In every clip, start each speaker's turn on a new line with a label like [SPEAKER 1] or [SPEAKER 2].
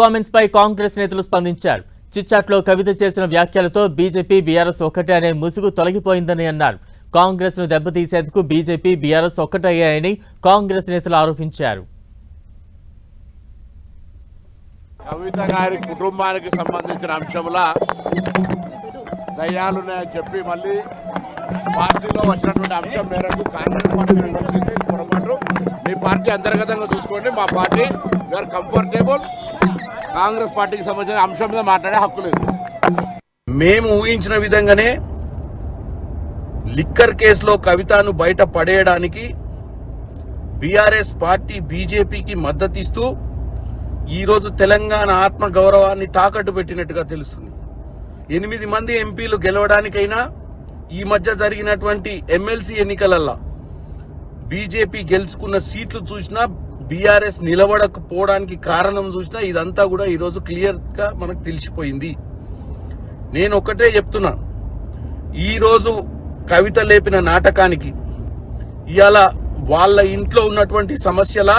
[SPEAKER 1] Comments పై కాంగ్రెస్ నేతలు స్పందించారు. చిచ్చాట్లో కవిత చేసిన వ్యాఖ్యలతో బీజేపీ బీఆర్ఎస్ ఒక్కటే అనే ముసుగు తొలగిపోయిందని అన్నారు. కాంగ్రెస్ను దెబ్బతీసేందుకు బీజేపీ బీఆర్ఎస్ ఒక్కటయ్యాయని కాంగ్రెస్ నేతలు ఆరోపించారు.
[SPEAKER 2] కవిత గారి కుటుంబానికి సంబంధించిన అంశంలా దయ్యాలున్నాయని చెప్పి మళ్ళీ పార్టీలో వచ్చినటువంటి అంశం మేరకు కాంగ్రెస్ పార్టీ పొరపాటు. మీ పార్టీ అంతర్గతంగా చూసుకోండి మా పార్టీ వీఆర్ కంఫర్టబుల్. కాంగ్రెస్ పార్టీకి సంబంధించిన అంశం మీద మాట్లాడే హక్కు లేదు.
[SPEAKER 3] మేము ఊహించిన విధంగానే లిక్కర్ కేసులో కవితను బయట పడేయడానికి బీఆర్ఎస్ పార్టీ బీజేపీకి మద్దతిస్తూ ఈరోజు తెలంగాణ ఆత్మ గౌరవాన్ని తాకట్టు పెట్టినట్టుగా తెలుస్తుంది. ఎనిమిది మంది ఎంపీలు గెలవడానికైనా ఈ మధ్య జరిగినటువంటి ఎమ్మెల్సీ ఎన్నికలల్లో బీజేపీ గెలుచుకున్న సీట్లు చూసినా బీఆర్ఎస్ నిలబడకపోవడానికి కారణం చూసినా ఇదంతా కూడా ఈరోజు క్లియర్గా మనకు తెలిసిపోయింది. నేను ఒకటే చెప్తున్నా. ఈరోజు కవిత లేపిన నాటకానికి ఇవాళ వాళ్ళ ఇంట్లో ఉన్నటువంటి సమస్యలా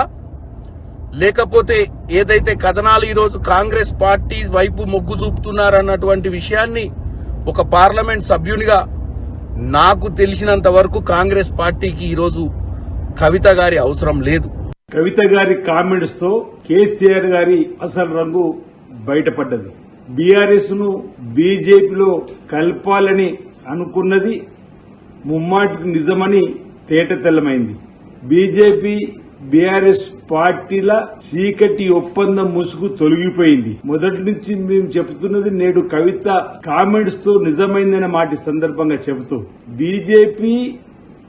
[SPEAKER 3] లేకపోతే ఏదైతే కథనాలు ఈరోజు కాంగ్రెస్ పార్టీ వైపు మొగ్గు చూపుతున్నారన్నటువంటి విషయాన్ని ఒక పార్లమెంట్ సభ్యునిగా నాకు తెలిసినంత వరకు కాంగ్రెస్ పార్టీకి ఈరోజు కవిత గారి అవసరం లేదు.
[SPEAKER 4] కవిత గారి కామెంట్స్తో కేసీఆర్ గారి అసలు రంగు బయటపడ్డది. బీఆర్ఎస్ను బీజేపీలో కలపాలని అనుకున్నది ముమ్మాటికి నిజమని తేట తెల్లమైంది. బీజేపీ బీఆర్ఎస్ పార్టీల చీకటి ఒప్పందం ముసుగు తొలగిపోయింది. మొదటి నుంచి మేము చెబుతున్నది నేడు కవిత కామెంట్స్తో నిజమైందనే మాట సందర్భంగా చెబుతూ. బీజేపీ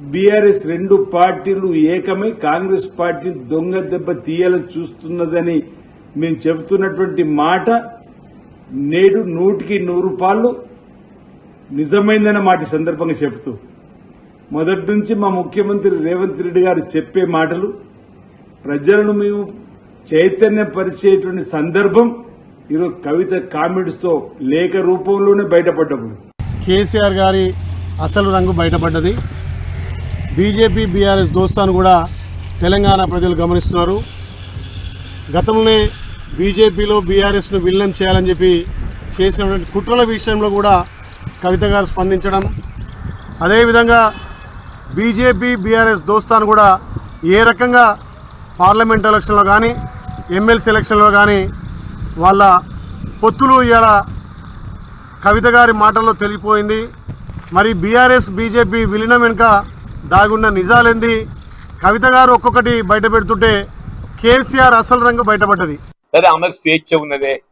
[SPEAKER 4] బీఆర్ఎస్ రెండు పార్టీలు ఏకమై కాంగ్రెస్ పార్టీ దొంగ దెబ్బ తీయాలని చూస్తున్నదని మేము చెబుతున్నటువంటి మాట నేడు నూటికి నూరు పాళ్ళు నిజమైందన్న మాట సందర్భంగా చెబుతూ మొదటి నుంచి మా ముఖ్యమంత్రి రేవంత్ రెడ్డి గారు చెప్పే మాటలు ప్రజలను మేము చైతన్యపరిచేటువంటి సందర్భం ఈరోజు కవిత కామెడీస్తో లేఖ రూపంలోనే బయటపడ్డప్పుడు
[SPEAKER 5] కేసీఆర్ గారి అసలు రంగు బయటపడ్డది. బీజేపీ బీఆర్ఎస్ దోస్తాను కూడా తెలంగాణ ప్రజలు గమనిస్తున్నారు. గతంలోనే బీజేపీలో బీఆర్ఎస్ను విలీనం చేయాలని చెప్పి చేసినటువంటి కుట్రల విషయంలో కూడా కవిత గారు స్పందించడం. అదేవిధంగా బీజేపీ బీఆర్ఎస్ దోస్తాను కూడా ఏ రకంగా పార్లమెంట్ ఎలక్షన్లో కానీ ఎమ్మెల్సీ ఎలక్షన్లో కానీ వాళ్ళ పొత్తులు ఇలా కవిత గారి మాటల్లో తెలిగిపోయింది మరి బీఆర్ఎస్ బీజేపీ విలీనం వెనుక దాగున్న నిజాలేంది? కవిత గారు ఒక్కొక్కటి బయట పెడుతుంటే కేసీఆర్ అసలు రంగు బయటపడ్డది.
[SPEAKER 6] సరే ఆమెకు స్వేచ్ఛ ఉన్నదే.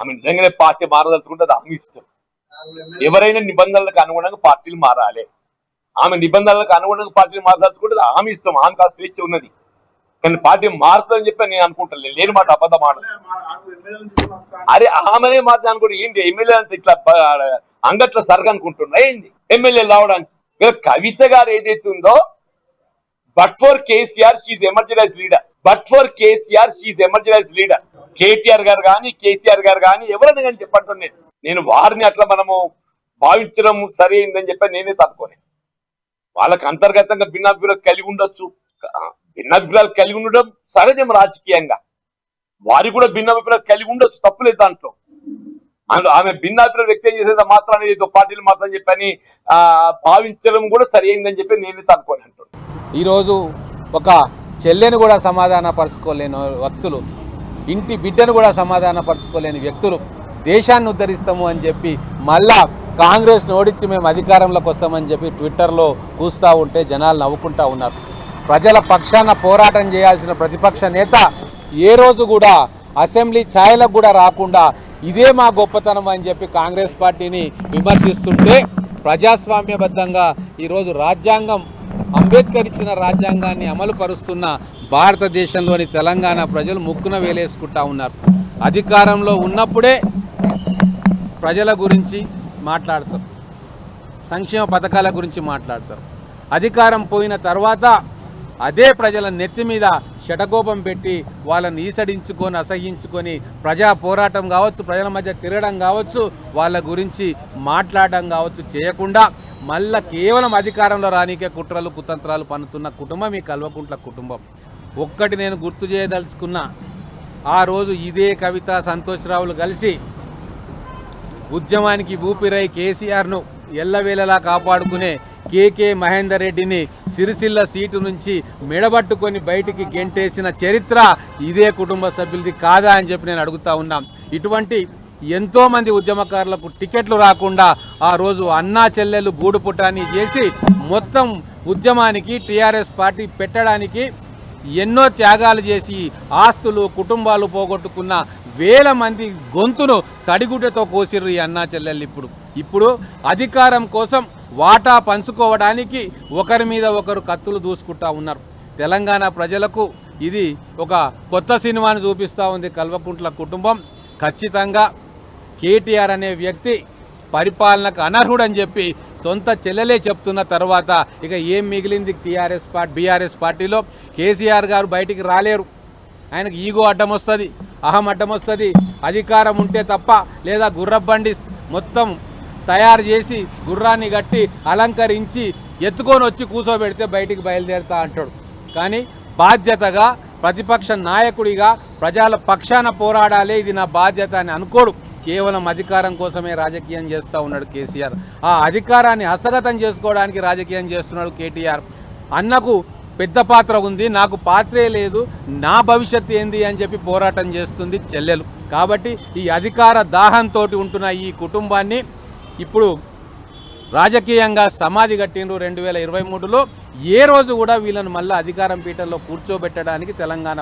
[SPEAKER 6] ఆమె నిజంగానే పార్టీ మారదలుచుకుంటే అది ఆమె ఇష్టం. ఎవరైనా నిబంధనలకు అనుగుణంగా పార్టీలు మారాలి. ఆమె నిబంధనలకు అనుగుణంగా పార్టీలు మారదలుచుకుంటే అది ఆమె ఇష్టం. ఆమెకు ఆ స్వేచ్ఛ ఉన్నది. కానీ పార్టీ మారుతుందని చెప్పి నేను అనుకుంటాను. లేని మాట అబద్ధం ఆడ అరే ఆమెనే మారుతుంది అనుకుంటే ఏంటి? ఎమ్మెల్యే అంటే ఇట్లా బ- అంగట్ల సరుకు అనుకుంటున్నా ఏంది? ఎమ్మెల్యే రావడానికి. కవిత గారు ఏదైతే ఉందో but for KCR she emergency leader but for KCR she emergency leader KTR గారు కానీ కేసీఆర్ గారు కానీ ఎవరైనా కానీ చెప్పంటాను నేను నేను వారిని అట్లా మనము భావించడం సరైందని చెప్పి నేనే తప్పుకోనే వాళ్ళకు అంతర్గతంగా భిన్నాభిప్రాయాలు కలిగి ఉండొచ్చు. భిన్నాభిప్రాయాలు కలిగి ఉండడం సహజం రాజకీయంగా. వారి కూడా భిన్నాభిప్రాయాలు కలిగి ఉండొచ్చు తప్పులేదు దాంట్లో. ఆమె భిన్నాభిప్రాయం వ్యక్తం చేసేది మాత్రం ఏదో పార్టీలు మాత్రం చెప్పని భావించడం కూడా సరి చెప్పి నేను తనుకోని అంటున్నాను
[SPEAKER 7] ఈరోజు ఒక చెల్లెని కూడా సమాధాన పరచుకోలేని వ్యక్తులు ఇంటి బిడ్డను కూడా సమాధాన పరచుకోలేని వ్యక్తులు దేశాన్ని ఉద్ధరిస్తాము అని చెప్పి మళ్ళా కాంగ్రెస్ను ఓడించి మేము అధికారంలోకి వస్తామని చెప్పి ట్విట్టర్లో కూస్తూ ఉంటే జనాలు నవ్వుకుంటూ ఉన్నారు. ప్రజల పక్షాన పోరాటం చేయాల్సిన ప్రతిపక్ష నేత ఏ రోజు కూడా అసెంబ్లీ ఛాయలకు కూడా రాకుండా ఇదే మా గొప్పతనం అని చెప్పి కాంగ్రెస్ పార్టీని విమర్శిస్తుంటే ప్రజాస్వామ్యబద్ధంగా ఈరోజు రాజ్యాంగం అంబేద్కర్ ఇచ్చిన రాజ్యాంగాన్ని అమలు పరుస్తున్న భారతదేశంలోని తెలంగాణ ప్రజలు ముక్కున వేలేసుకుంటా ఉన్నారు. అధికారంలో ఉన్నప్పుడే ప్రజల గురించి మాట్లాడతారు. సంక్షేమ పథకాల గురించి మాట్లాడతారు. అధికారం పోయిన తర్వాత అదే ప్రజల నెత్తి మీద శటకోపం పెట్టి వాళ్ళని ఈసడించుకొని అసహించుకొని ప్రజా పోరాటం కావచ్చు ప్రజల మధ్య తిరగడం కావచ్చు వాళ్ళ గురించి మాట్లాడడం కావచ్చు చేయకుండా మళ్ళా కేవలం అధికారంలో రానికే కుట్రలు కుతంత్రాలు పన్నుతున్న కుటుంబం ఈ కల్వకుంట్ల కుటుంబం. ఒక్కటి నేను గుర్తు చేయదలుచుకున్నా ఆ రోజు ఇదే కవిత సంతోష్రావులు కలిసి ఉద్యమానికి ఊపిరై కేసీఆర్ను ఎల్లవేళలా కాపాడుకునే కేకే మహేందర్ రెడ్డిని సిరిసిల్ల సీటు నుంచి మెడబట్టుకొని బయటికి గెంటేసిన చరిత్ర ఇదే కుటుంబ సభ్యులది కాదా అని చెప్పి నేను అడుగుతా ఉన్నాం. ఇటువంటి ఎంతోమంది ఉద్యమకారులకు టికెట్లు రాకుండా ఆ రోజు అన్నా చెల్లెలు గూడు పుటాన్ని చేసి మొత్తం ఉద్యమానికి టీఆర్ఎస్ పార్టీ పెట్టడానికి ఎన్నో త్యాగాలు చేసి ఆస్తులు కుటుంబాలు పోగొట్టుకున్న వేల మంది గొంతును తడిగుడ్డతో కోసిర్రు ఈ అన్నా చెల్లెళ్ళు ఇప్పుడు. ఇప్పుడు అధికారం కోసం వాటా పంచుకోవడానికి ఒకరి మీద ఒకరు కత్తులు దూసుకుంటా ఉన్నారు. తెలంగాణ ప్రజలకు ఇది ఒక కొత్త సినిమాను చూపిస్తూ ఉంది కల్వకుంట్ల కుటుంబం. ఖచ్చితంగా కేటీఆర్ అనే వ్యక్తి పరిపాలనకు అనర్హుడని చెప్పి సొంత చెల్లెలే చెప్తున్న తర్వాత ఇక ఏం మిగిలింది టీఆర్ఎస్ పార్టీ బీఆర్ఎస్ పార్టీలో? కేసీఆర్ గారు బయటికి రాలేరు. ఆయనకు ఈగో అడ్డం వస్తుంది అహం అడ్డం వస్తుంది. అధికారం ఉంటే తప్ప లేదా గుర్రబండి మొత్తం తయారు చేసి గుర్రాన్ని కట్టి అలంకరించి ఎత్తుకొని వచ్చి కూర్చోబెడితే బయటికి బయలుదేరుతా అంటాడు. కానీ బాధ్యతగా ప్రతిపక్ష నాయకుడిగా ప్రజల పక్షాన పోరాడాలి ఇది నా బాధ్యత అని అనుకోడు. కేవలం అధికారం కోసమే రాజకీయం చేస్తూ ఉన్నాడు కేసీఆర్. ఆ అధికారాన్ని హస్తగతం చేసుకోవడానికి రాజకీయం చేస్తున్నాడు కేటీఆర్. అన్నకు పెద్ద పాత్ర ఉంది నాకు పాత్రే లేదు నా భవిష్యత్తు ఏంది అని చెప్పి పోరాటం చేస్తుంది చెల్లెలు. కాబట్టి ఈ అధికార దాహంతో ఉంటున్న ఈ కుటుంబాన్ని ఇప్పుడు రాజకీయంగా సమాధి కట్టిండ్రు రెండు వేల ఇరవై మూడులో ఏ రోజు కూడా వీళ్ళను మళ్ళీ అధికారం పీఠంలో కూర్చోబెట్టడానికి తెలంగాణ